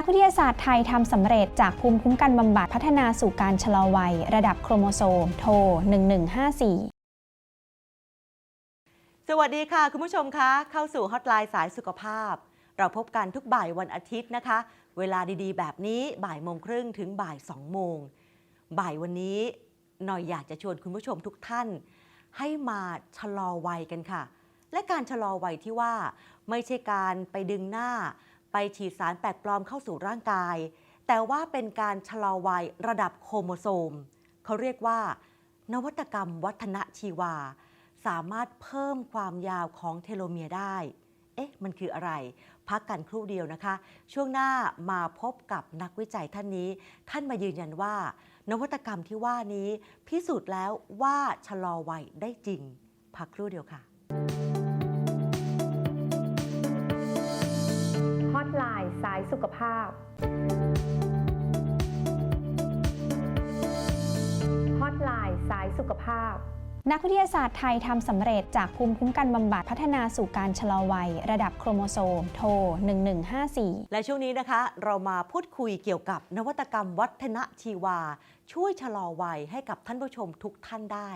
นักวิทยาศาสตร์ไทยทำสำเร็จจากภูมิคุ้มกันบำบัดพัฒนาสู่การชะลอวัย ระดับโครโมโซม โทร 1154สวัสดีค่ะ คุณผู้ชมคะ เข้าสู่ฮอตไลน์สายสุขภาพ เราพบกันทุกบ่ายวันอาทิตย์นะคะ เวลาดีๆ แบบนี้บ่ายโมงครึ่งถึงบ่ายสองโมง บ่ายวันนี้หน่อยอยากจะชวนคุณผู้ชมทุกท่าน ให้มาชะลอวัยกันค่ะ และการชะลอวัยที่ว่าไม่ใช่การไปดึงหน้า ไปฉีดสารแปลกปลอมเข้าสู่ร่างกาย แต่ว่าเป็นการชะลอวัยระดับโครโมโซม เขาเรียกว่า นวัตกรรมวัฒนชีวา สามารถเพิ่มความยาวของเทโลเมียร์ได้ เอ๊ะ มันคืออะไร พักกันครู่เดียวนะคะ ช่วงหน้ามาพบกับนักวิจัยท่านนี้ ท่านมายืนยันว่า นวัตกรรมที่ว่านี้ พิสูจน์แล้วว่าชะลอวัยได้จริง พักครู่เดียวค่ะ ไลน์สายสุขภาพฮอตไลน์สายสุขภาพ นักวิทยาศาสตร์ไทยทำสำเร็จจากภูมิคุ้มกันบำบัดพัฒนาสู่การชะลอวัย ระดับโครโมโซม โทร 1154 และช่วงนี้นะคะ เรามาพูดคุยเกี่ยวกับนวัตกรรมวัฒนชีวา ช่วยชะลอวัยให้กับท่านผู้ชมทุกท่านได้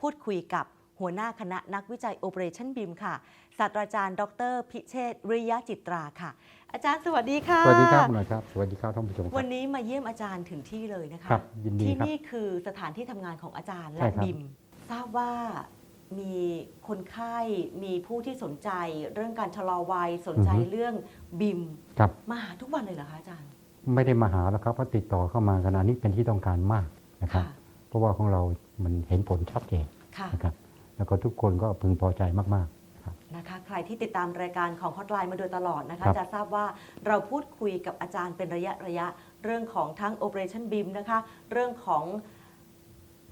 พูดคุยกับหัวหน้าคณะนักวิจัย Operation BIM ค่ะ ศาสตราจารย์ ดร พิเชษฐ์ริยะจิตราค่ะ อาจารย์สวัสดีค่ะ สวัสดีครับคุณหน่อยครับ สวัสดีครับท่านผู้ชมควัรับนนี้มาเยี่ยมอาจารย์ถึงที่เลยนะคะครับยินดีที่ครับ นี่คือสถานที่ทำงานของอาจารย์ใช่และครับ บิม ทราบว่ามีคนไข้มีผู้ที่สนใจ เรื่องการชะลอวัยสนใจเรื่องบิมครับ มาหาทุกวันเลยเหรอคะอาจารย์ไม่ได้มาหาแล้วครับเพราะติดต่อเข้ามาขณะนี้เป็นที่ต้องการมากนะครับค่ะเพราะว่าของเรามันเห็นผลชัดเจนค่ะ นะครับ แล้วก็ทุกคนก็พึงพอใจมาก นะคะ ใครที่ติดตามรายการของฮอตไลน์มาโดยตลอดนะคะครับจะทราบว่าเราพูดคุยกับอาจารย์เป็นระยะระยะ เรื่องของทั้ง Operation BIM นะคะ เรื่องของ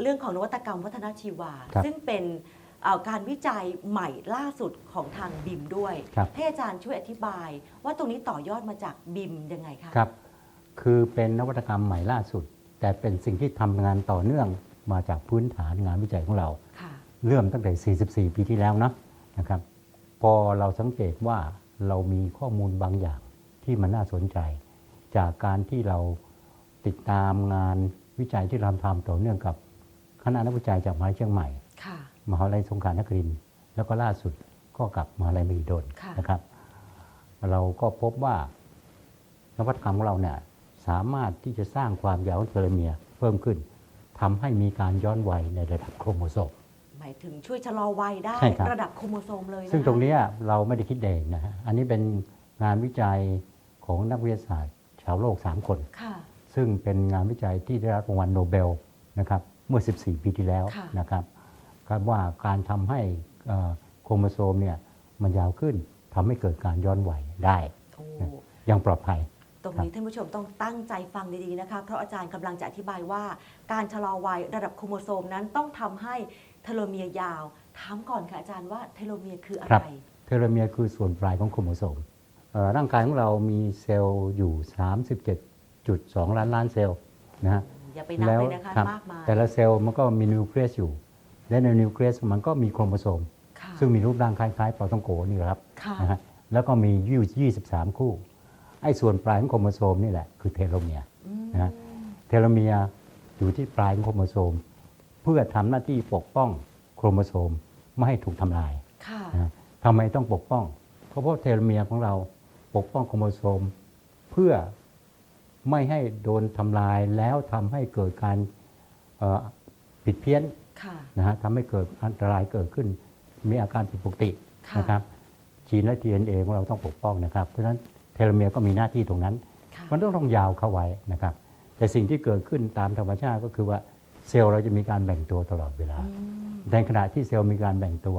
เรื่องของนวัตกรรมวัฒนชีวาครับซึ่งเป็นเอ่อการวิจัยใหม่ล่าสุดของทางบิมด้วยครับให้อาจารย์ช่วยอธิบาย ว่าตรงนี้ต่อยอดมาจากบิมยังไงคะๆครับ คือเป็นนวัตกรรมใหม่ล่าสุด แต่เป็นสิ่งที่ทำงานต่อเนื่องมาจากพื้นฐานงานวิจัยของเราค่ะเริ่มตั้งแต่ 44 ปีที่แล้วนะนะครับ พอเราสังเกตว่าเรามีข้อมูลบางอย่างที่มันน่าสนใจ จากการที่เราติดตามงานวิจัยที่เราทำต่อเนื่องกับคณะนักวิจัยจากมหาวิทยาลัยเชียงใหม่ค่ะมหาวิทยาลัยสงขลานครินทร์แล้วก็ล่าสุดก็กับมหาวิทยาลัยมหิดลค่ะนะครับ เราก็พบว่านวัตกรรมของเราเนี่ยสามารถที่จะสร้างความยาวของเทโลเมียร์เพิ่มขึ้นทำให้มีการย้อนวัยในระดับโครโมโซม หมายถึงช่วยชะลอวัยได้ใช่ครับ ระดับโครโมโซมเลยนะคะซึ่งตรงเนี้ยเราไม่ได้คิดเองนะฮะ อันนี้เป็นงานวิจัยของนักวิทยาศาสตร์ ชาวโลก 3 คน ค่ะ ซึ่งเป็นงานวิจัยที่ได้รับรางวัลโนเบลนะครับเมื่อ 14 ปีที่แล้วค่ะ นะครับครับว่าการทำให้เอ่อโครโมโซมเนี่ยมันยาวขึ้นทำให้เกิดการย้อนวัยได้ โอ้ อยังปลอดภัย ตรงนี้ท่านผู้ชมต้องตั้งใจฟังดีๆนะคะ เพราะอาจารย์กำลังจะอธิบายว่า การชะลอวัยระดับโครโมโซมนั้นต้องทำให้ เทโลเมียร์ยาว ถามก่อนค่ะอาจารย์ว่าเทโลเมียร์คืออะครัไรบเทโลเมียร์คือส่วนปลายของโครโมโซมเอ่อร่างกายของเรามีเซลล์อยู่ 37.2 ล้านล้านเซลล์นะฮะอย่าไปนับเลยนะคะครับมากมายแต่ละเซลล์มันก็มีนิวเคลียสอยู่ และในนิวเคลียสมันก็มีโครโมโซมค่ะซึ่งมีรูปร่างคล้ายๆปลาต้องโกนี่แหละครับค่ะนะฮะแล้วก็มีอยู่23คู่ ไอ้ส่วนปลายของโครโมโซมนี่แหละคือเทโลเมียร์อืมนะฮะเทโลเมียร์อยู่ที่ปลายของโครโมโซม เพื่อทำหน้าที่ปกป้องโครโมโซมไม่ให้ถูกทำลายค่ะนะฮะทำไมต้องปกป้อง เพราะว่าเทโลเมียร์ของเราปกป้องโครโมโซม เพื่อไม่ให้โดนทำลายแล้วทำให้เกิดการเอ่อผิดเพี้ยนค่ะนะฮะทำให้เกิดอันตรายเกิดขึ้น มีอาการผิดปกติค่ะนะครับจีนและ DNA ของเราต้องปกป้องนะครับ เพราะฉะนั้นเทโลเมียร์ก็มีหน้าที่ตรงนั้นค่ะมันต้องต้องยาวเข้าไว้นะครับ แต่สิ่งที่เกิดขึ้นตามธรรมชาติก็คือว่า เซลล์เราจะมีการแบ่งตัวตลอดเวลาอืมในขณะที่เซลล์มีการแบ่งตัว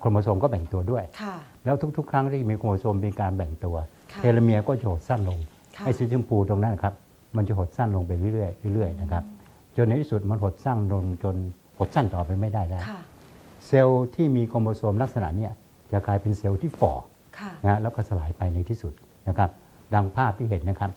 โครโมโซมก็แบ่งตัวด้วยค่ะแล้วทุก ๆ ครั้งที่มีโครโมโซมมีการแบ่งตัวค่ะเทโลเมียร์ก็โยดสั้นลงค่ะไอ้สีชมพูตรงนั้นนะครับ มันจะหดสั้นลงไปเรื่อยๆเรื่อยๆนะครับจนในที่สุดมันหดสั้นลงจนหดสั้นต่อไปไม่ได้แล้วค่ะเซลล์ที่มีโครโมโซมลักษณะเนี้ยจะกลายเป็นเซลล์ที่ฝ่อค่ะนะแล้วก็สลายไปในที่สุดนะครับ ดังภาพที่เห็นนะครับ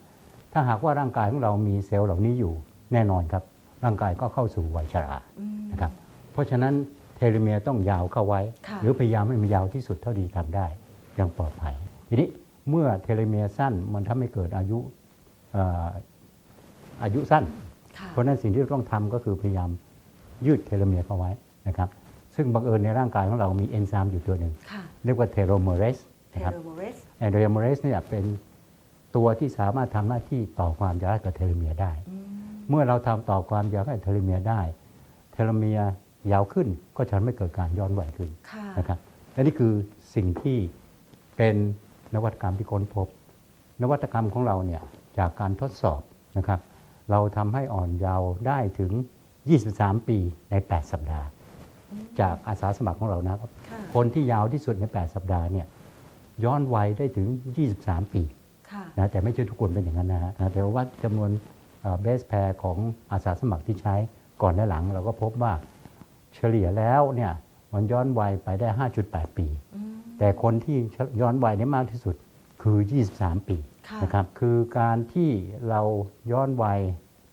ถ้าหากว่าร่างกายของเรามีเซลล์เหล่านี้อยู่แน่นอนครับ ร่างกายก็เข้าสู่วัยชราอืมนะครับเพราะฉะนั้นเทโลเมียร์ต้องยาวเข้าไว้ค่ะหรือพยายามให้มันยาวที่สุดเท่าที่ทำได้อย่างปลอดภัยทีนี้เมื่อเทโลเมียร์สั้นมันทำให้เกิดอายุเอ่ออายุสั้นค่ะเพราะฉะนั้นสิ่งที่เราต้องทำก็คือพยายามยืดเทโลเมียร์เข้าไว้นะครับซึ่งบังเอิญในร่างกายของเรามีเอนไซม์อยู่ตัวหนึ่งค่ะเรียกว่าเทโลเมเรสเทนะครับโลโมเรสแอนโดรเมเรสเนี่ยเป็นตัวที่สามารถทำหน้าที่ต่อความยาวให้กับเทโลเมียร์ได้ เมื่อเราทำต่อความยาวให้กับเทโลเมียร์ได้ เทโลเมียร์ยาวขึ้นก็จะทำให้เกิดการย้อนวัยขึ้นค่ะนะครับและนี่คือสิ่งที่เป็นนวัตกรรมที่ค้นพบ นวัตกรรมของเราเนี่ยจากการทดสอบนะครับเราทำให้อ่อนเยาว์ได้ถึง 23 ปีใน 8 สัปดาห์ จากอาสาสมัครของเรานะครับค่ะคนที่ยาวที่สุดใน 8 สัปดาห์เนี่ยย้อนวัยได้ถึง 23 ปีค่ะนะแต่ไม่ใช่ทุกคนเป็นอย่างนั้นนะฮะนะแต่ว่าจำนวน เบสแพรของอาสาสมัครที่ใช้ก่อนและหลัง เราก็พบว่าเฉลี่ยแล้วเนี่ยมันย้อนวัยไปได้ 5.8 ปี แต่คนที่ย้อนวัยได้มากที่สุดคือ 23 ปีค่ะนะครับคือการที่เราย้อนวัย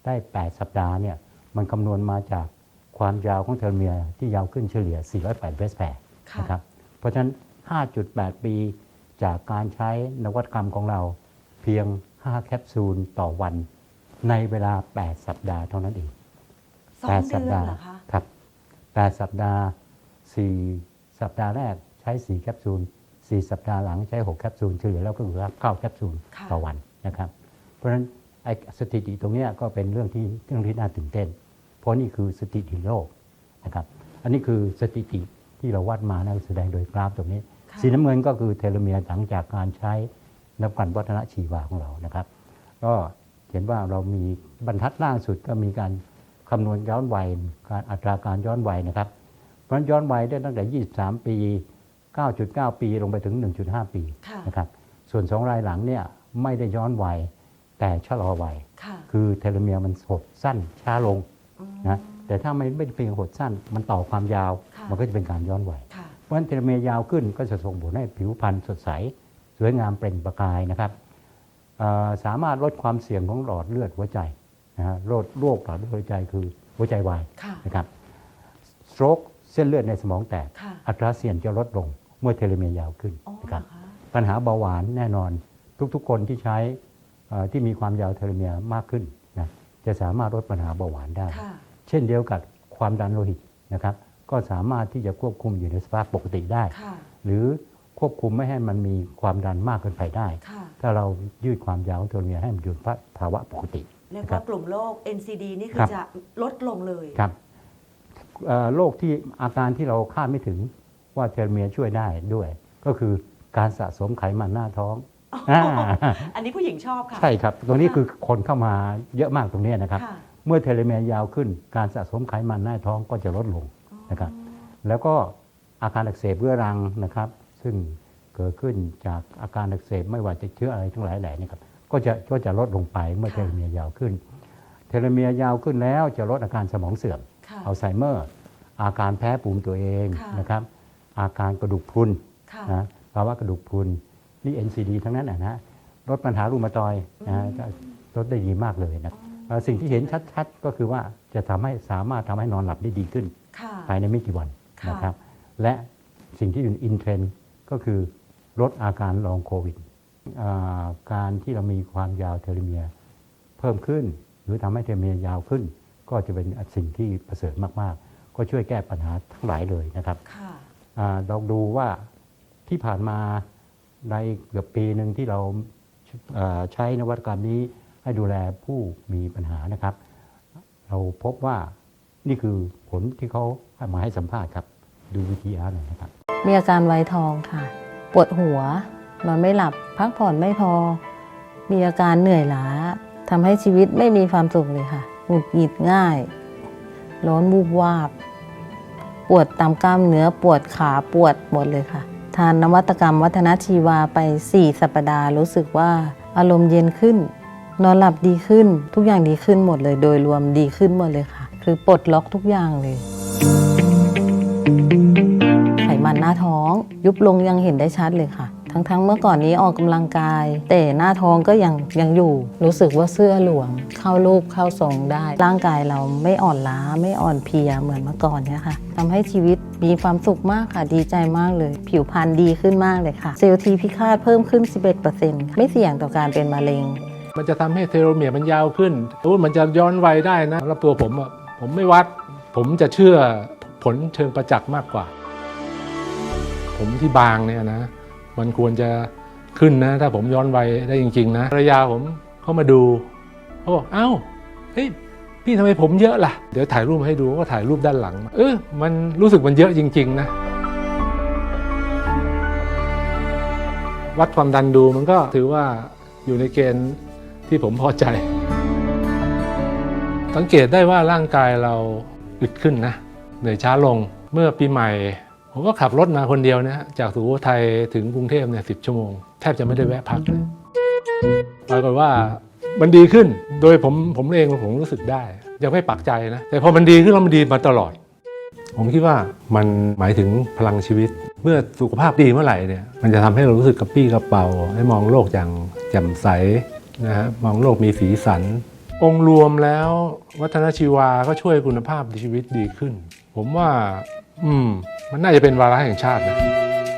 ได้ 8 สัปดาห์เนี่ยมันคำนวณมาจากความยาวของเทโลเมียร์ที่ยาวขึ้นเฉลี่ย 408เบสแพรค่ะนะครับเพราะฉะนั้น 5.8 ปีจากการใช้นวัตกรรมของเราเพียง 5 แคปซูลต่อวัน ในเวลา 8 สัปดาห์เท่านั้นเองสอง8สัเดือนดาห์เหรอคะ ครับ8สัปดาห์ 4 สัปดาห์แรกใช้ 4 แคปซูล 4 สัปดาห์หลังใช้ 6 แคปซูลเฉลี่ยแล้วก็คือ9แคปซูลค่ะ ต่อวันนะครับ เพราะฉะนั้นไอ้สถิติตรงเนี้ยก็เป็นเรื่องที่เรื่องที่น่าตื่นเต้น เพราะนี่คือสถิติโลกนะครับ อันนี้คือสถิติที่เราวัดมานะแสดงโดยกราฟตรงนี้ ค่ะ สีน้ำเงินก็คือเทโลเมียร์หลังจากการใช้นับกันวัฒนชีวาของเรานะครับ ก็ เห็นว่าเรามีบรรทัดล่างสุดก็มีการคำนวณย้อนวัยการอัตราการย้อนวัยนะครับ เพราะฉะนั้นย้อนวัยได้ตั้งแต่ 23 ปี 9.9 ปีลงไปถึง 1.5 ปีค่ะนะครับส่วนสองรายหลังเนี่ยไม่ได้ย้อนวัยแต่ชะลอวัยค่ะคือเทโลเมียร์มันหดสั้นช้าลงนะแต่ถ้าไม่ไม่ได้เพียงหดสั้น มันต่อความยาวค่ะมันก็จะเป็นการย้อนวัยค่ะเพราะฉะนั้นเทโลเมียร์ยาวขึ้นก็จะส่งผลให้ผิวพรรณสดใส สวยงามเปล่งประกายนะครับเอ่อ สามารถลดความเสี่ยงของหลอดเลือดหัวใจนะฮะโรคโรคหลอดเลือดหัวใจคือหัวใจวายค่ะนะครับสโตรกเส้นเลือดในสมองแตกค่ะอัตราเสี่ยงจะลดลงเมื่อเทโลเมียร์ยาวขึ้นอ๋อนะครับเหรอคะปัญหาเบาหวานแน่นอนทุกๆ คนที่ใช้เอ่อที่มีความยาวเทโลเมียร์มากขึ้นนะจะสามารถลดปัญหาเบาหวานได้ค่ะเช่นเดียวกับความดันโลหิตนะครับ ก็สามารถที่จะควบคุมอยู่ในสภาพปกติได้ค่ะหรือ ควบคุมไม่ให้มันมีความดันมากเกินไปได้ ค่ะ ถ้าเรายืดความยาวของเทโลเมียร์ให้มันอยู่ในภาวะปกติ เรียกครัว่าบกลุ่มโรค NCD นี่คืครัอบ จะลดลงเลย ครับเอ่อโรคที่อาการที่เราคาดไม่ถึงว่าเทโลเมียร์ช่วยได้ด้วย ก็คือการสะสมไขมันหน้าท้องอ่าอันนี้ผู้หญิงชอบค่ะ ใช่ครับ ตรงนี้คือคนเข้ามาเยอะมากตรงนี้นะครับ ค่ะเมื่อเทโลเมียร์ยาวขึ้น การสะสมไขมันหน้าท้องก็จะลดลง นะครับ แล้วก็อาการอักเสบเรื้อรังนะครับ ซึ่งเกิดขึ้นจากอาการอักเสบไม่ว่าจะเชื้ออะไรทั้งหลายแหล่นี่ครับก็จะก็จะลดลงไปเมื่อค่ะเทโลเมียร์ยาวขึ้น เทโลเมียร์ยาวขึ้นแล้วจะลดอาการสมองเสื่อมค่ะอัลไซเมอร์ อาการแพ้ภูมิตัวเองค่ะนะครับ อาการกระดูกพรุนค่ะนะภาวะกระดูกพรุนนี่ NCD ทั้งนั้นนะฮะลดปัญหารูมาตอยด์นะฮะก็ลดได้ดีมากเลยนะเอ่อสิ่งที่เห็นชัดๆ ก็คือว่าจะทำให้สามารถทำให้นอนหลับได้ดีขึ้นค่ะภายในไม่กี่วันค่ะนะครับ และสิ่งที่อยู่อินเทรนด์ ก็คือลดอาการลองโควิดอ่าการที่เรามีความยาวเทโลเมียร์เพิ่มขึ้น หรือทำให้เทโลเมียร์ยาวขึ้น ก็จะเป็นสิ่งที่ประเสริฐมาก ๆ ก็ช่วยแก้ปัญหาทั้งหลายเลยนะครับค่ะอาลองดูว่าที่ผ่านมาในเกือบปีหนึ่งที่เราเอ่อใช้นวัตกรรมนี้ให้ดูแลผู้มีปัญหานะครับ เราพบว่านี่คือผลที่เขาให้มาให้สัมภาษณ์ครับ ดูวิธีอาร์หน่อยนะครับ มีอาการไวทองค่ะ ปวดหัว นอนไม่หลับ พักผ่อนไม่พอ มีอาการเหนื่อยล้าทำให้ชีวิตไม่มีความสุขเลยค่ะ หงุดหงิดง่าย ร้อนวูบวาบ ปวดตามกล้ามเนื้อ ปวดขา ปวดหมดเลยค่ะ ทานนวัตกรรมวัฒนชีวาไป 4 สัปดาห์รู้สึกว่าอารมณ์เย็นขึ้น นอนหลับดีขึ้น ทุกอย่างดีขึ้นหมดเลย โดยรวมดีขึ้นหมดเลยค่ะ คือปลดล็อกทุกอย่างเลย นหน้าท้อง ยุบลงยังเห็นได้ชัดเลยค่ะ ทั้งๆเมื่อก่อนนี้ออกกำลังกาย แต่หน้าท้องก็ยังยังอยู่ รู้สึกว่าเสื้อหลวม เข้ารูปเข้าทรงได้ ร่างกายเราไม่อ่อนล้าไม่อ่อนเพลียเหมือนเมื่อก่อนเนี่ยค่ะทำให้ชีวิตมีความสุขมากค่ะดีใจมากเลย ผิวพรรณดีขึ้นมากเลยค่ะเซลล์ทีพิฆาตเพิ่มขึ้น 11%ไม่เสี่ยงต่อการเป็นมะเร็ง มันจะทำให้เทโลเมียร์มันยาวขึ้นโอ้มันจะย้อนวัยได้นะสำหรับตัวผมอะผมไม่วัด ผมจะเชื่อผลเชิงประจักษ์มากกว่า ผมที่บางเนี่ยนะมันควรจะขึ้นนะ ถ้าผมย้อนวัยได้จริง ๆ นะภรรยาผมเข้ามาดูเขาบอกเอ้าเฮ้ยพี่ทำไมผมเยอะล่ะ เดี๋ยวถ่ายรูปมาให้ดูก็ถ่ายรูปด้านหลัง เออมันรู้สึกมันเยอะจริง ๆ นะ วัดความดันดูมันก็ถือว่าอยู่ในเกณฑ์ที่ผมพอใจ สังเกตได้ว่าร่างกายเราอึดขึ้นนะ เหนื่อยช้าลงเมื่อปีใหม่ ผมก็ขับรถมาคนเดียวนะฮะจากสุโขทัยถึงกรุงเทพเนี่ยสิชั่วโมง แทบจะไม่ได้แวะพักเลยปรากฏว่ามันดีขึ้นโดยผมผมเองผมรู้สึกได้ ยังไม่ปักใจนะ แต่พอมันดีขึ้นแล้วมันดีมาตลอด ผมคิดว่ามันหมายถึงพลังชีวิต เมื่อสุขภาพดีเมื่อไหร่เนี่ยมันจะทำให้เรารู้สึกกระปี้กระเป๋าให้มองโลกอย่างแจ่มใสนะฮะมองโลกมีสีสัน องค์รวมแล้ววัฒนชีวาก็ช่วยคุณภาพชีวิตดีขึ้น ผมว่า อืม มันน่าจะเป็นวาระแห่งชาตินะ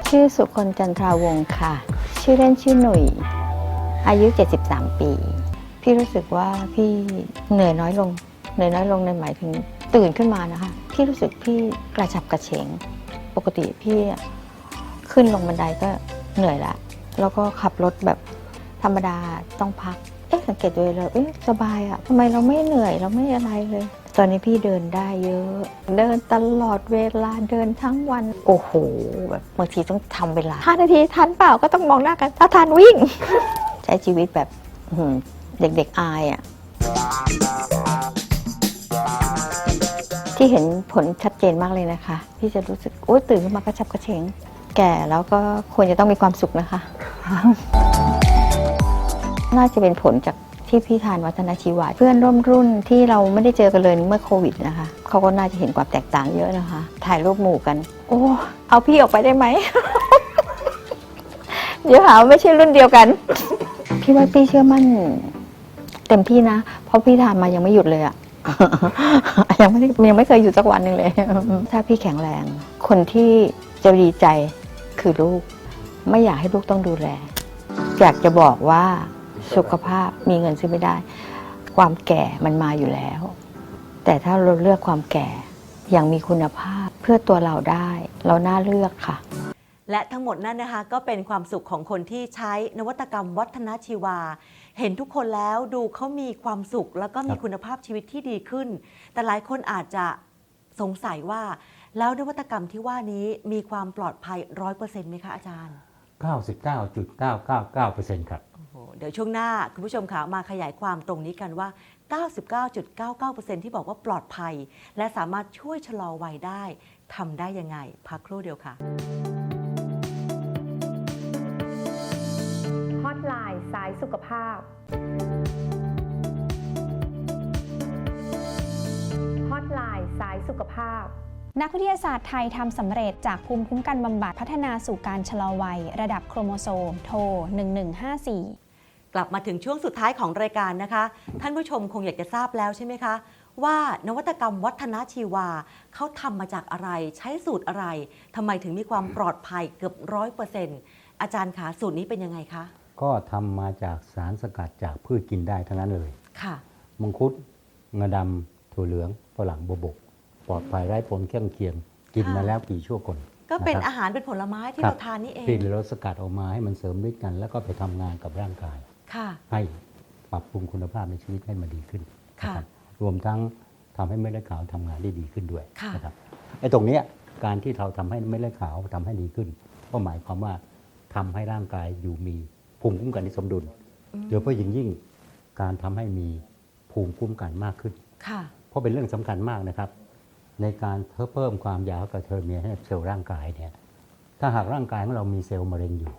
ชื่อสุคนจันทราวงศ์ค่ะ ชื่อเล่นชื่อหนุ่ย อายุ 73 ปี พี่รู้สึกว่าพี่เหนื่อยน้อยลง เหนื่อยน้อยลงในหมายถึงตื่นขึ้นมานะคะ พี่รู้สึกพี่กระฉับกระเฉง ปกติพี่ขึ้นลงบันไดก็เหนื่อยละ แล้วก็ขับรถแบบธรรมดาต้องพัก เอ๊ะสังเกตตัวเองเลยเอ๊ะสบายอะทำไมเราไม่เหนื่อยเราไม่อะไรเลย ตอนนี้พี่เดินได้เยอะ เดินตลอดเวลาเดินทั้งวัน โอ้โหแบบบางทีต้องทำเวลาห้านาทีทันเปล่าก็ต้องมองหน้ากัน ถ้าทันวิ่ง ใช้ชีวิตแบบอื้อหือเด็กๆอายอะที่เห็นผลชัดเจนมากเลยนะคะ พี่จะรู้สึกโอ๊ยตื่นขึ้นมากระชับกระเฉง แก่แล้วก็ควรจะต้องมีความสุขนะคะ น่าจะเป็นผลจาก ที่พี่ทานวัฒนชีวะเพื่อนร่วมรุ่นที่เราไม่ได้เจอกันเลยเมื่อโควิดนะคะเขาก็น่าจะเห็นความแตกต่างเยอะนะคะ ถ่ายรูปหมู่กัน โอ้เอาพี่ออกไปได้ไหม เดี๋ยวหาว่าไม่ใช่รุ่นเดียวกัน พี่ว่าพี่เชื่อมั่นเต็มที่นะ เพราะพี่ทานมายังไม่หยุดเลยอะยังไม่ได้ยังไม่เคยหยุดสักวันหนึ่งเลย ถ้าพี่แข็งแรง คนที่จะดีใจคือลูก ไม่อยากให้ลูกต้องดูแล อยากจะบอกว่า สุขภาพมีเงินซื้อไม่ได้ ความแก่มันมาอยู่แล้ว แต่ถ้าเราเลือกความแก่อย่างมีคุณภาพเพื่อตัวเราได้ เราน่าเลือกค่ะ และทั้งหมดนั่นนะคะ ก็เป็นความสุขของคนที่ใช้นวัตกรรมวัฒนชีวา เห็นทุกคนแล้วดูเขามีความสุข แล้วก็มีครับคุณภาพชีวิตที่ดีขึ้น แต่หลายคนอาจจะสงสัยว่า แล้วนวัตกรรมที่ว่านี้มีความปลอดภัยร้อยเปอร์เซ็นต์ไหมคะอาจารย์ 99.999%ครับโอ้โห เดี๋ยวช่วงหน้า คุณผู้ชมคะมาขยายความตรงนี้กันว่า 99.99%ที่บอกว่าปลอดภัย และสามารถช่วยชะลอวัยได้ทำได้ยังไง พักครู่เดียวค่ะฮอตไลน์สายสุขภาพฮอตไลน์สายสุขภาพนักวิทยาศาสตร์ไทยทำสำเร็จจากภูมิคุ้มกันบำบัดพัฒนาสู่การชะลอวัย ระดับโครโมโซม โทร1154ก ลับมาถึงช่วงสุดท้ายของรายการนะคะ ท่านผู้ชมคงอยากจะทราบแล้วใช่ไหมคะ ว่านวัตกรรมวัฒนชีวาเขาทำมาจากอะไรใช้สูตรอะไรทำไมถึงมีความปลอดภัยเกือบร้อยเปอร์เซ็นต์อาจารย์คะสูตรนี้เป็นยังไงคะก็ทำมาจากสารสกัดจากพืชกินได้ทั้งนั้นเลยค่ะ มังคุดงาดำถั่วเหลืองฝรั่งบวบก ปลอดภัยไร้ผลข้างเคียง กินค่ะมาแล้วกี่ชั่วคน ก็เป็นนะครับ อาหารเป็นผลไม้ที่ครับ เราทานนี่เอง ที่เราสกัดออกมาให้มันเสริมฤทธิ์กัน แล้วก็ไปทำงานกับร่างกายค่ะ ให้ปรับปรุงคุณภาพในชีวิตให้มันดีขึ้นค่ะนะครับรวมทั้งทำให้เม็ดเลือดขาวทำงานได้ดีขึ้นด้วยค่ะนะครับไอ้ตรงเนี้ยการที่เราทำให้เม็ดเลือดขาวทำให้ดีขึ้น ก็หมายความว่าทำให้ร่างกายอยู่มีภูมิคุ้มกันที่สมดุลอืมโดยเฉพาะยิ่งยิ่งการทำให้มีภูมิคุ้มกันมากขึ้นค่ะเพราะเป็นเรื่องสำคัญมากนะครับ ในการเพิ่มความยาวกับเทอร์เมียให้เซลล์ร่างกายเนี่ยถ้าหากร่างกายของเรามีเซลล์มะเร็งอยู่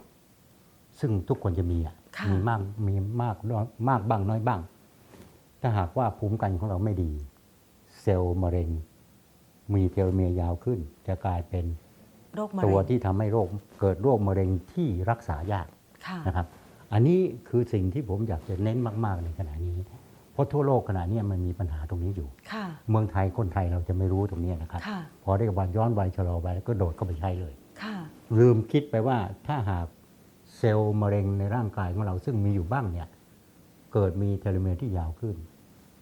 ซึ่งทุกคนจะมีอะค่ะมีมากมีมากน้อยมากบ้างน้อยบ้าง ถ้าหากว่าภูมิคุ้มกันของเราไม่ดี เซลล์มะเร็ง มีเทโลเมียร์ยาวขึ้น จะกลายเป็นโรคมะตัเร็วงที่ทำให้โรคเกิดโรคมะเร็งที่รักษายากค่ะนะครับ อันนี้คือสิ่งที่ผมอยากจะเน้นมาก ๆ ในขณะนี้ เพราะทั่วโลกขณะนี้มันมีปัญหาตรงนี้อยู่ค่ะเมืองไทยคนไทยเราจะไม่รู้ตรงนี้นะครับค่ะพอได้วันย้อนวัยชะลอวัยแล้วก็โดดเข้าไปใช้เลยค่ะลืมคิดไปว่าถ้าหาก เซลล์มะเร็งในร่างกายของเราซึ่งมีอยู่บ้างเนี่ยเกิดมีเทโลเมียร์ที่ยาวขึ้น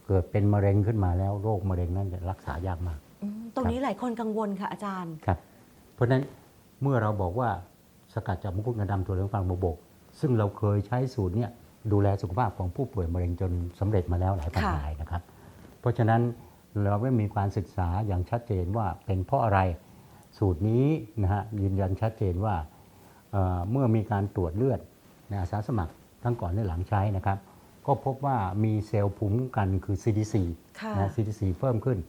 เกิดเป็นมะเร็งขึ้นมาแล้วโรคมะเร็งนั้นจะรักษายากมากอืมตรงนี้หลายคนกังวลค่ะอาจารย์ครับเพราะฉะนั้นเมื่อเราบอกว่าสกัดจากมังคุดงาดำถั่วเหลืองฟางโบวบก ซึ่งเราเคยใช้สูตรเนี่ยดูแลสุขภาพของผู้ป่วยมะเร็งจนสำเร็จมาแล้วหลายพันค่ะรายนะครับ เพราะฉะนั้นเราได้มีการศึกษาอย่างชัดเจนว่าเป็นเพราะอะไรสูตรนี้นะฮะยืนยันชัดเจนว่า เอ่อเมื่อมีการตรวจเลือดในอาสาสมัครทั้งก่อนและหลังใช้นะครับ ก็พบว่ามีเซลล์ภูมิคุ้มกันคือ CD4 ค่ะนะ CD4 เพิ่มขึ้น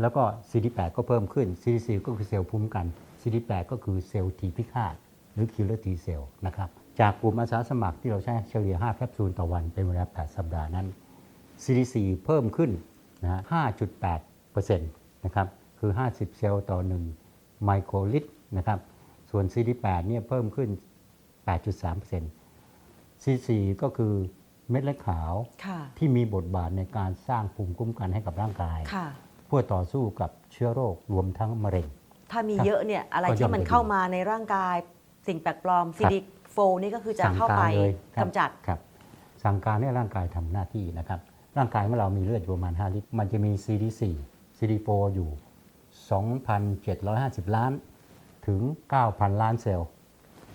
แล้วก็ CD8 ก็เพิ่มขึ้น CD4 ก็คือเซลล์ภูมิคุ้มกัน CD8 ก็คือเซลล์ T พิฆาตหรือ killer T cell นะครับจากกลุ่มอาสาสมัครที่เราใช้เฉลี่ย 5 แคปซูลต่อวันเป็นเวลา 8 สัปดาห์นั้น CD4 เพิ่มขึ้นนะฮะ5.8%นะครับ คือ 50 เซลล์ต่อ 1 ไมโครลิตรนะครับ ส่วน CD8 เนี่ยเพิ่มขึ้น 8.3% CD4 ก็คือเม็ดเลือดขาวค่ะที่มีบทบาทในการสร้างภูมิคุ้มกันให้กับร่างกายค่ะเพื่อต่อสู้กับเชื้อโรครวมทั้งมะเร็ง ถ้ามีครับเยอะเนี่ยอะไรก็ย่อที่มมันจะดีเข้ามาในร่างกายสิ่งแปลกปลอมครับ CD4 นี่ก็คือจะสั่งเข้าการไปเลยครับกำจัดครับ สั่งการให้ร่างกายทำหน้าที่นะครับ ร่างกายของเรามีเลือดอยู่ประมาณ 5 ลิตร มันจะมี CD4 CD4 อยู่ 2,750 ล้าน ถึง 9,000 ล้านเซลล์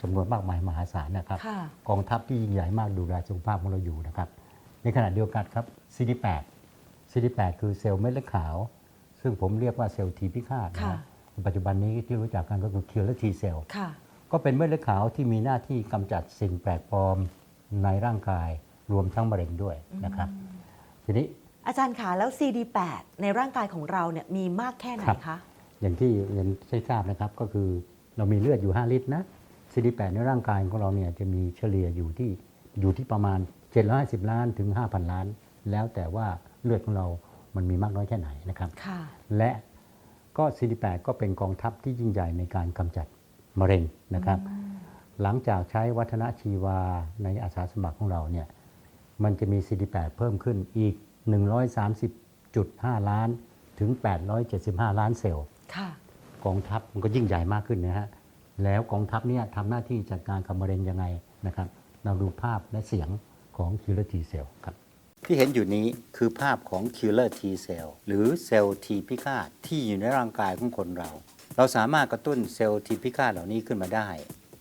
จำนวนมากมายมหาศาลนะครับค่ะกองทัพที่ยิ่งใหญ่มากดูแลสุขภาพของเราอยู่นะครับ ในขณะเดียวกันครับ CD8 CD8 คือเซลล์เม็ดเลือดขาว ซึ่งผมเรียกว่าเซลล์ทีพิฆาตนะค่ะฮะปัจจุบันนี้ที่รู้จักกันก็คือ killer T cell ค่ะก็เป็นเม็ดเลือดขาวที่มีหน้าที่กำจัดสิ่งแปลกปลอมในร่างกายรวมทั้งมะเร็งด้วยนะครับทีนี้อาจารย์ขาแล้ว CD8 ในร่างกายของเราเนี่ยมีมากแค่ไหนครับคะ อย่างที่เรียนได้ทราบนะครับก็คือเรามีเลือดอยู่ 5 ลิตรนะ CD8 ในร่างกายของเราเนี่ยจะมีเฉลี่ยอยู่ที่อยู่ที่ประมาณ 750 ล้านถึง 5,000 ล้าน แล้วแต่ว่าเลือดของเรามันมีมากน้อยแค่ไหนนะครับค่ะและก็ CD8 ก็เป็นกองทัพที่ยิ่งใหญ่ในการกำจัดมะเร็งนะครับ หลังจากใช้วัฒนชีวาในอาสาสมัครของเราเนี่ยมันจะมี CD8 เพิ่มขึ้นอีก 130.5 ล้านถึง 875 ล้านเซลล์ค่ะ กองทัพมันก็ยิ่งใหญ่มากขึ้นนะฮะแล้วกองทัพเนี่ยทำหน้าที่จัดการกับมะเร็งยังไงนะครับเราดูภาพและเสียงของ killer T cell ครับที่เห็นอยู่นี้คือภาพของ killer T cell หรือเซลล์ T พิฆาตที่อยู่ในร่างกายของคนเรา เราสามารถกระตุ้นเซลล์ T พิฆาตเหล่านี้ขึ้นมาได้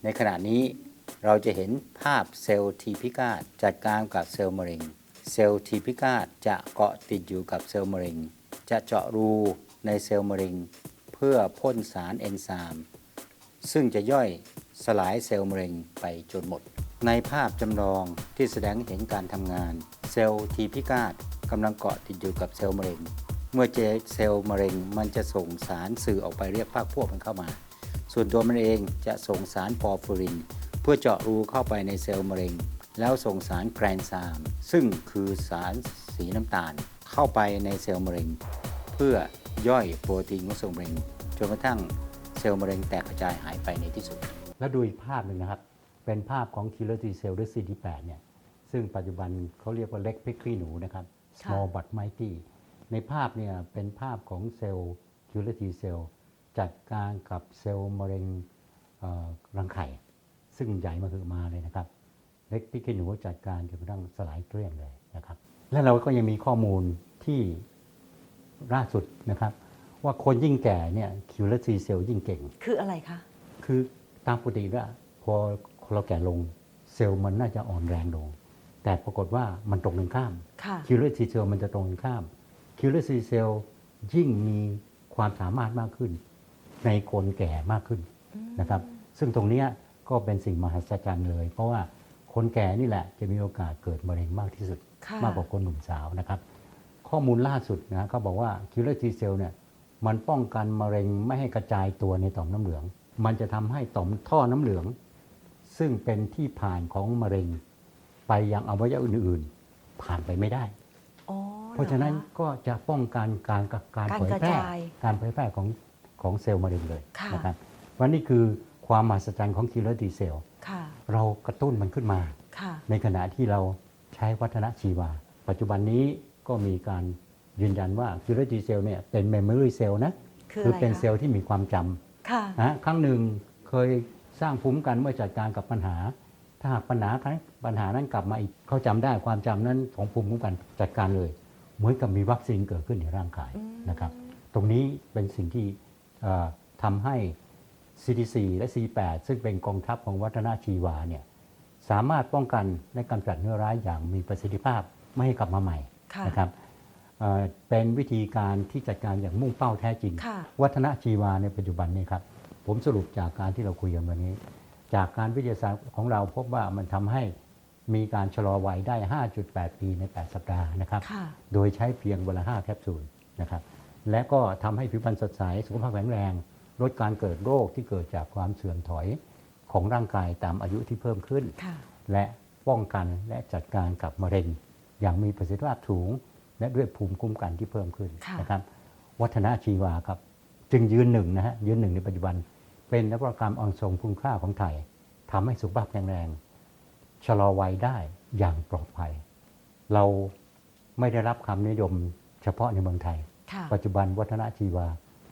ในขณะนี้เราจะเห็นภาพเซลล์ T พิฆาตจัดการกับเซลล์มะเร็ง เซลล์ T พิฆาตจะเกาะติดอยู่กับเซลล์มะเร็ง จะเจาะรูในเซลล์มะเร็ง เพื่อพ่นสารเอนไซม์ซึ่งจะย่อยสลายเซลล์มะเร็งไปจนหมด ในภาพจำลองที่แสดงให้เห็นการทำงาน เซลล์ทีพิฆาตกำลังเกาะติดอยู่กับเซลล์มะเร็ง เมื่อเจอเซลล์มะเร็งมันจะส่งสารสื่อออกไปเรียกพรรคพวกมันเข้ามา ส่วนตัวมันเองจะส่งสารปอร์ฟิริน เพื่อเจาะรูเข้าไปในเซลล์มะเร็ง แล้วส่งสารแกรนซามซึ่งคือสารสีน้ำตาลเข้าไปในเซลล์มะเร็ง เพื่อ ย่อยโปรตีนของเซลล์มะเร็งจนกระทั่งเซลล์มะเร็งแตกกระจายหายไปในที่สุด แล้วดูอีกภาพหนึ่งนะครับ เป็นภาพของ killer T cell หรือ CD8 เนี่ยซึ่งปัจจุบันเขาเรียกว่าเล็กพริกขี้หนูนะครับ small but mighty ในภาพเนี่ยเป็นภาพของเซลล์ killer T cell จัดการกับเซลล์มะเร็งเอ่อรังไข่ ซึ่งใหญ่มาคือมาเลยนะครับ เล็กพริกขี้หนูจัดการจนกระทั่งสลายเกลี้ยงเลยนะครับ และเราก็ยังมีข้อมูลที่ ล่าสุดนะครับ ว่าคนยิ่งแก่เนี่ย killer T cell ยิ่งเก่ง คืออะไรคะ คือตามปกติแล้วพอเราแก่ลงเซลล์มันน่าจะอ่อนแรงลง แต่ปรากฏว่ามันตรงกันข้ามค่ะคิวเลอร์ซีเซลมันจะตรงกันข้ามคิวเลอร์ซีเซลยิ่งมีความสามารถมากขึ้น ในคนแก่มากขึ้นนะครับ ซึ่งตรงเนี้ยก็เป็นสิ่งมหัศจรรย์เลย เพราะว่าคนแก่นี่แหละจะมีโอกาสเกิดมะเร็งมากที่สุดค่ะมากกว่าคนหนุ่มสาวนะครับ ข้อมูลล่าสุดนะเขาบอกว่าคิวเลอร์ทีเซลเนี่ยมันป้องกันมะเร็งไม่ให้กระจายตัวในต่อมน้ำเหลือง มันจะทำให้ต่อมท่อน้ำเหลือง ซึ่งเป็นที่ผ่านของมะเร็ง ไปยังอวัยวะอื่นๆ ผ่านไปไม่ได้อ๋อเพราะฉะนั้นหอคก็จะป้องกันการการการเผยแพร่กระจายการเผยแพร่ของของเซลล์มะเร็งเลยค่ะนะครับวันนี้คือความมหัศจรรย์ของคิลเลอร์ดีเซลค่ะเรากระตุ้นมันขึ้นมาค่ะในขณะที่เราใช้วัฒนชีวา ปัจจุบันนี้ ก็มีการยืนยันว่าคิลเลอร์ดีเซลเนี่ยเป็นเมมโมรีเซลล์นะคือคืออะไรเป็นคะเซลล์ที่มีความจำค่ะนะครั้งหนึ่งเคยสร้างภูมิคุ้มกันเมื่อจัดการกับปัญหา ถ้าหากปัญหาครั้งปัญหานั้นกลับมาอีกเขาจำได้ความจำนั้นของภูมิคุ้มกันจัดการเลย เหมือนกับมีวัคซีนเกิดขึ้นในร่างกายอืมนะครับ ตรงนี้เป็นสิ่งที่เอ่อทำให้ CDC และ C8 ซึ่งเป็นกองทัพของวัฒนชีวาเนี่ยสามารถป้องกันและกำจัดเนื้อร้ายอย่างมีประสิทธิภาพไม่ให้กลับมาใหม่ค่ะ นะครับเอ่อเป็นวิธีการที่จัดการอย่างมุ่งเป้าแท้จริงค่ะวัฒนชีวาในปัจจุบันนี้ครับ ผมสรุปจากการที่เราคุยกันวันนี้ จากการวิทยาศาสตร์ของเราพบว่ามันทำให้มีการชะลอวัยได้ 5.8 ปีใน 8 สัปดาห์นะครับค่ะโดยใช้เพียงวันละ5แคปซูลนะครับ และก็ทำให้ผิวพรรณสดใส สุขภาพแข็งแรง ลดการเกิดโรคที่เกิดจากความเสื่อมถอยของร่างกายตามอายุที่เพิ่มขึ้นค่ะและป้องกันและจัดการกับมะเร็ง อย่างมีประสิทธิภาพสูง และด้วยภูมิคุ้มกันที่เพิ่มขึ้นค่ะนะครับ วัฒนชีวาครับ จึงยืนหนึ่งนะฮะยืนหนึ่งในปัจจุบัน เป็นนวัตกรรมอันทรงคุณค่าของไทยทำให้สุขภาพแข็งแรงชะลอวัยได้อย่างปลอดภัย เราไม่ได้รับคำนิยมเฉพาะในเมืองไทยค่ะปัจจุบันวัฒนชีวา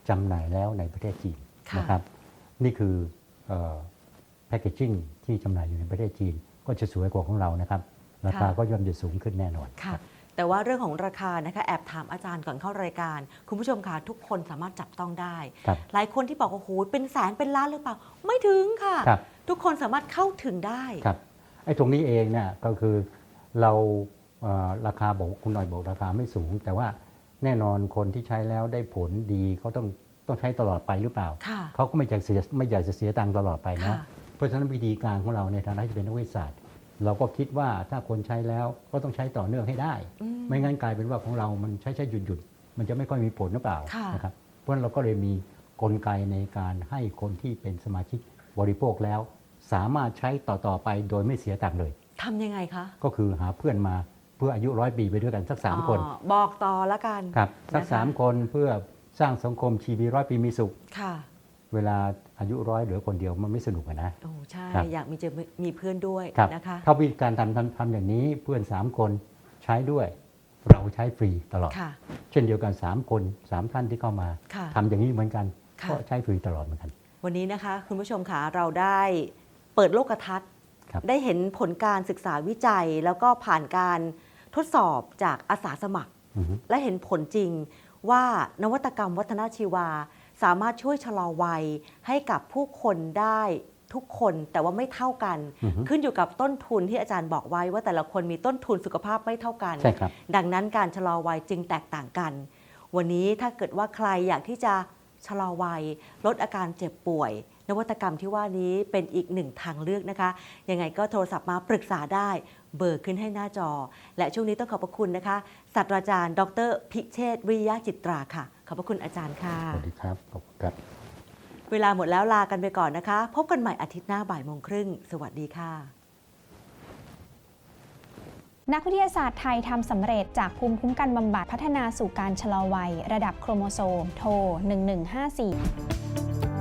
จำหน่ายแล้วในประเทศจีนค่ะนะครับ นี่คือแพคเกจิ้งที่จำหน่ายอยู่ในประเทศจีนก็จะสวยกว่าของเรานะครับ ราคาก็ย่อมจะสูงขึ้นแน่นอนค่ะรับแต่ว่าเรื่องของราคานะคะแอบถามอาจารย์ก่อนเข้ารายการ คุณผู้ชมค่ะทุกคนสามารถจับต้องได้ครับหลายคนที่บอกว่าโอ้โหเป็นแสนเป็นล้านหรือเปล่า ไม่ถึงค่ะครับทุกคนสามารถเข้าถึงได้ครับไอ้ตรงนี้เองเนี่ยก็คือเราเอ่อราคาบอกคุณหน่อยบอกราคาไม่สูง แต่ว่าแน่นอนคนที่ใช้แล้วได้ผลดีเขาต้องต้องใช้ตลอดไปหรือเปล่าค่ะเขาก็ไม่อยากเสียไม่อยากจะเสียตังค์ตลอดไปนะค่ะเพราะฉะนั้นวิธีการของเราในฐานะที่เป็นนักวิทยาศาสตร์ เราก็คิดว่าถ้าคนใช้แล้วก็ต้องใช้ต่อเนื่องให้ได้อืมไม่งั้นกลายเป็นว่าของเรามันใช้ใช้หยุดหยุดๆมันจะไม่ค่อยมีผลหรือเปล่าค่ะนะครับเพราะฉะนั้นเราก็เลยมีกลไกในการให้คนที่เป็นสมาชิกบริโภคแล้ว สามารถใช้ต่อๆไปโดยไม่เสียตังค์เลยทำยังไงคะ ก็คือหาเพื่อนมาเพื่ออายุร้อยปีไปด้วยกันสักสามคนอ๋อบอกต่อแล้วกันครับสักนะคะสามคนเพื่อสร้างสังคมชีวิตร้อยปีมีสุขค่ะ เวลาอายุร้อยเหลือคนเดียวมันไม่สนุกอะนะโอ้ใช่ครับอยากมีเจอมีเพื่อนด้วยครับนะคะถ้าวิธีการทำทำทำอย่างนี้เพื่อน 3 คนใช้ด้วย เราใช้ฟรีตลอดค่ะเช่นเดียวกัน 3 คน 3 ท่านที่เข้ามาค่ะทำอย่างนี้เหมือนกันค่ะก็ใช้ฟรีตลอดเหมือนกัน วันนี้นะคะ คุณผู้ชมคะเราได้เปิดโลกทัศน์ครับได้เห็นผลการศึกษาวิจัย แล้วก็ผ่านการทดสอบจากอาสาสมัครอือฮึและเห็นผลจริงว่านวัตกรรมวัฒนชีวา สามารถช่วยชะลอวัยให้กับผู้คนได้ทุกคนแต่ว่าไม่เท่ากันอือฮึขึ้นอยู่กับต้นทุนที่อาจารย์บอกไว้ว่าแต่ละคนมีต้นทุนสุขภาพไม่เท่ากันใช่ครับดังนั้นการชะลอวัยจึงแตกต่างกัน วันนี้ถ้าเกิดว่าใครอยากที่จะชะลอวัย ลดอาการเจ็บป่วย นวัตกรรมที่ว่านี้เป็นอีกหนึ่งทางเลือกนะคะ ยังไงก็โทรศัพท์มาปรึกษาได้ เบอร์ขึ้นให้หน้าจอ และช่วงนี้ต้องขอบพระคุณนะคะศาสตราจารย์ ดร พิเชษฐ์วิริยะจิตราค่ะ ขอบพระคุณอาจารย์ค่ะ สวัสดีครับขอบคุณครับ เวลาหมดแล้วลากันไปก่อนนะคะ พบกันใหม่อาทิตย์หน้าบ่ายโมงครึ่งสวัสดีค่ะ นักวิทยาศาสตร์ไทยทำสำเร็จจากภูมิคุ้มกันบำบัดพัฒนาสู่การชะลอวัย ระดับโครโมโซม โทร1154